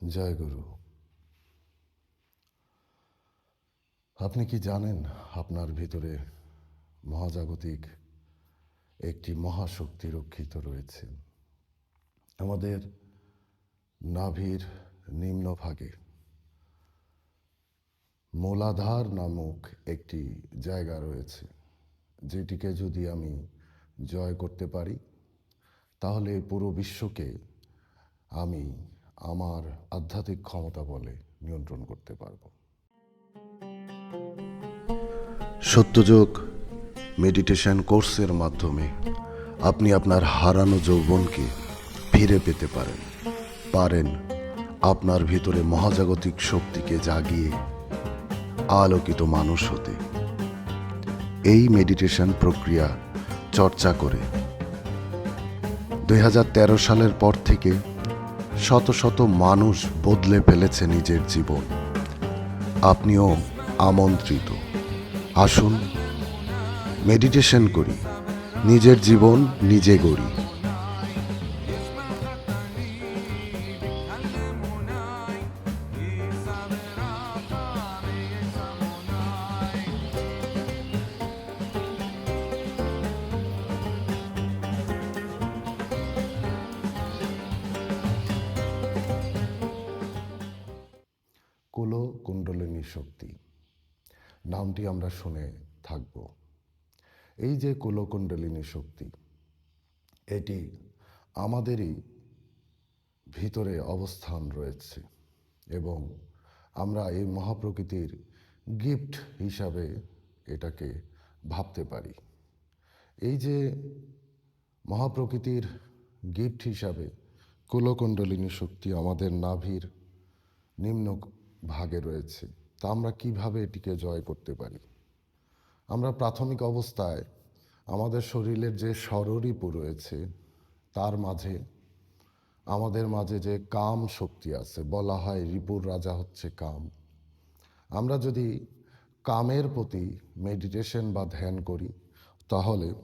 জয় গুরু। আপনি কি জানেন আপনার ভিতরে মহাজাগতিক একটি মহাশক্তি রক্ষিত রয়েছে? আমাদের নাভির নিম্নভাগে মোলাধার নামক একটি জায়গা রয়েছে, যেটিকে যদি আমি জয় করতে পারি, তাহলে পুরো বিশ্বকে আমি আমার আধ্যাত্মিক ক্ষমতা বলে নিয়ন্ত্রণ করতে পারব। সত্যযোগ মেডিটেশন কোর্সের মাধ্যমে আপনি আপনার হারানো যৌবনকে ফিরে পেতে পারেন। পারেন আপনার ভিতরে মহাজাগতিক শক্তিকে জাগিয়ে আলোকিত মানুষ হতে। এই মেডিটেশন প্রক্রিয়া চর্চা করে। দুই হাজার তেরো সালের পর থেকে শত শত মানুষ বদলে ফেলেছে নিজের জীবন। আপনিও আমন্ত্রিত। আসুন মেডিটেশন করি। নিজের জীবন নিজে গড়ি। কুল কুণ্ডলিনী শক্তি। নামটি আমরা শুনে থাকব। এই যে কুলকুণ্ডলিনী শক্তি, এটি আমাদেরই ভিতরে অবস্থান রয়েছে এবং আমরা এই মহাপ্রকৃতির গিফট হিসাবে এটাকে ভাবতে পারি। এই যে মহাপ্রকৃতির গিফট হিসাবে কুলকুণ্ডলিনী শক্তি আমাদের নাভির নিম্ন ভাগে রয়েছে। তা আমরা কীভাবে এটিকে জয় করতে পারি? আমরা প্রাথমিক অবস্থায় আমাদের শরীরের যে স্বররিপু রয়েছে, তার মাঝে, আমাদের মাঝে যে কাম শক্তি আছে, বলা হয় রিপুর রাজা হচ্ছে কাম। আমরা যদি কামের প্রতি মেডিটেশন বা ধ্যান করি, তাহলে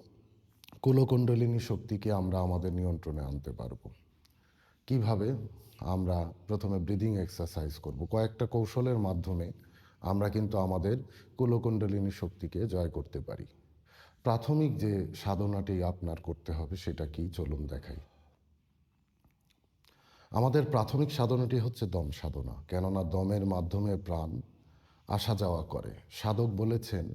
কুলকুণ্ডলিনী শক্তিকে আমরা আমাদের নিয়ন্ত্রণে আনতে পারব। কীভাবে আমরা প্রথমে ব্রিদিং এক্সারসাইজ করব? কয়েকটা কৌশলের মাধ্যমে আমরা কিন্তু আমাদের কুলকুণ্ডলিনী শক্তিকে জয় করতে পারি। প্রাথমিক যে সাধনাটি আপনার করতে হবে সেটা কি? চলুন দেখাই। আমাদের প্রাথমিক সাধনাটি হচ্ছে দম সাধনা, কেননা দমের মাধ্যমে প্রাণ আসা যাওয়া করে। সাধক বলেছেন,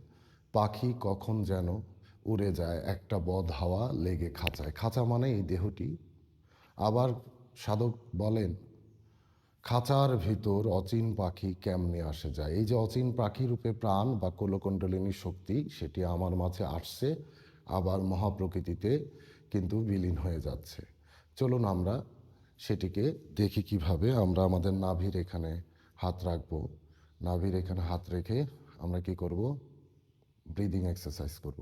পাখি কখন যেন উড়ে যায়, একটা বদ হাওয়া লেগে খাঁচায়। খাঁচা মানে এই দেহটি। আবার সাধক বলেন, খাঁচার ভিতর অচিন পাখি কেমনে আসে যায়? এই যে অচিন পাখি রূপে প্রাণ বা কোলকুণ্ডলিনী শক্তি, সেটি আমার মাঝে আসছে, আবার মহাপ্রকৃতিতে কিন্তু বিলীন হয়ে যাচ্ছে। চলুন আমরা সেটিকে দেখি কীভাবে আমরা আমাদের নাভির এখানে হাত রাখব। নাভির এখানে হাত রেখে আমরা কি করব? ব্রিদিং এক্সারসাইজ করব।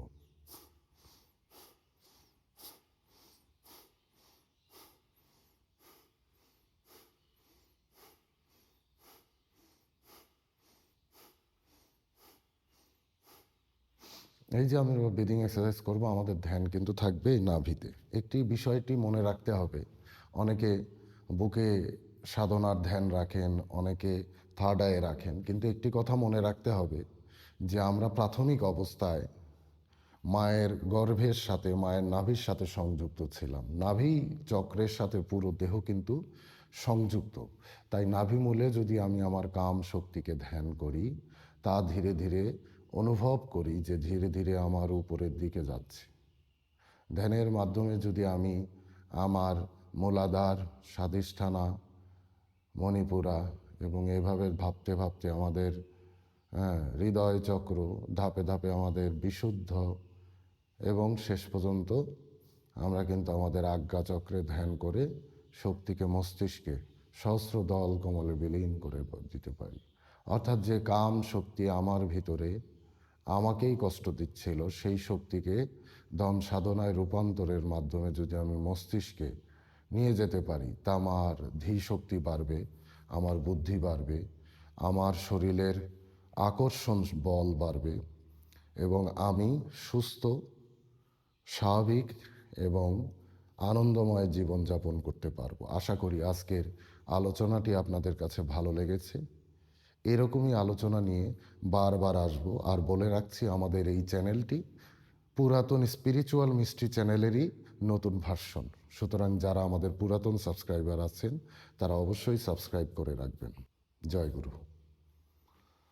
এই যে আমি ব্রিদিং এক্সারসাইজ করব, আমাদের ধ্যান কিন্তু থাকবে নাভিতে। একটি বিষয়টি মনে রাখতে হবে। অনেকে বুকে সাধনার ধ্যান রাখেন, অনেকে থার্ড আয়ে রাখেন, কিন্তু একটি কথা মনে রাখতে হবে যে আমরা প্রাথমিক অবস্থায় মায়ের গর্ভের সাথে, মায়ের নাভির সাথে সংযুক্ত ছিলাম। নাভি চক্রের সাথে পুরো দেহ কিন্তু সংযুক্ত। তাই নাভি মূলে যদি আমি আমার কাম শক্তিকে ধ্যান করি, তা ধীরে ধীরে অনুভব করি যে ধীরে ধীরে আমার উপরের দিকে যাচ্ছে। ধ্যানের মাধ্যমে যদি আমি আমার মূলাধার স্বাধিষ্ঠানা মণিপুরা এবং এভাবে ভাবতে ভাবতে আমাদের হ্যাঁ, হৃদয় চক্র ধাপে ধাপে আমাদের বিশুদ্ধ এবং শেষ পর্যন্ত আমরা কিন্তু আমাদের আজ্ঞা চক্রে ধ্যান করে শক্তিকে মস্তিষ্কে সহস্র দল কমলে বিলীন করে দিতে পারি। অর্থাৎ যে কাম শক্তি আমার ভিতরে আমাকেই কষ্ট দিচ্ছিল সেই শক্তিকে দম সাধনায় রূপান্তরের মাধ্যমে যদি আমি মস্তিষ্কে নিয়ে যেতে পারি তা আমার ধী শক্তি বাড়বে, আমার বুদ্ধি বাড়বে, আমার শরীরের আকর্ষণ বল বাড়বে এবং আমি সুস্থ, স্বাভাবিক এবং আনন্দময় জীবনযাপন করতে পারব। আশা করি আজকের আলোচনাটি আপনাদের কাছে ভালো লেগেছে। এরকমই আলোচনা নিয়ে বারবার আসব। আর বলে রাখছি, আমাদের এই চ্যানেলটি পুরাতন স্পিরিচুয়াল মিষ্টি চ্যানেলেরই নতুন ভার্সন সুতরাং যারা আমাদের পুরাতন সাবস্ক্রাইবার আছেন, তারা অবশ্যই সাবস্ক্রাইব করে রাখবেন। জয় গুরু।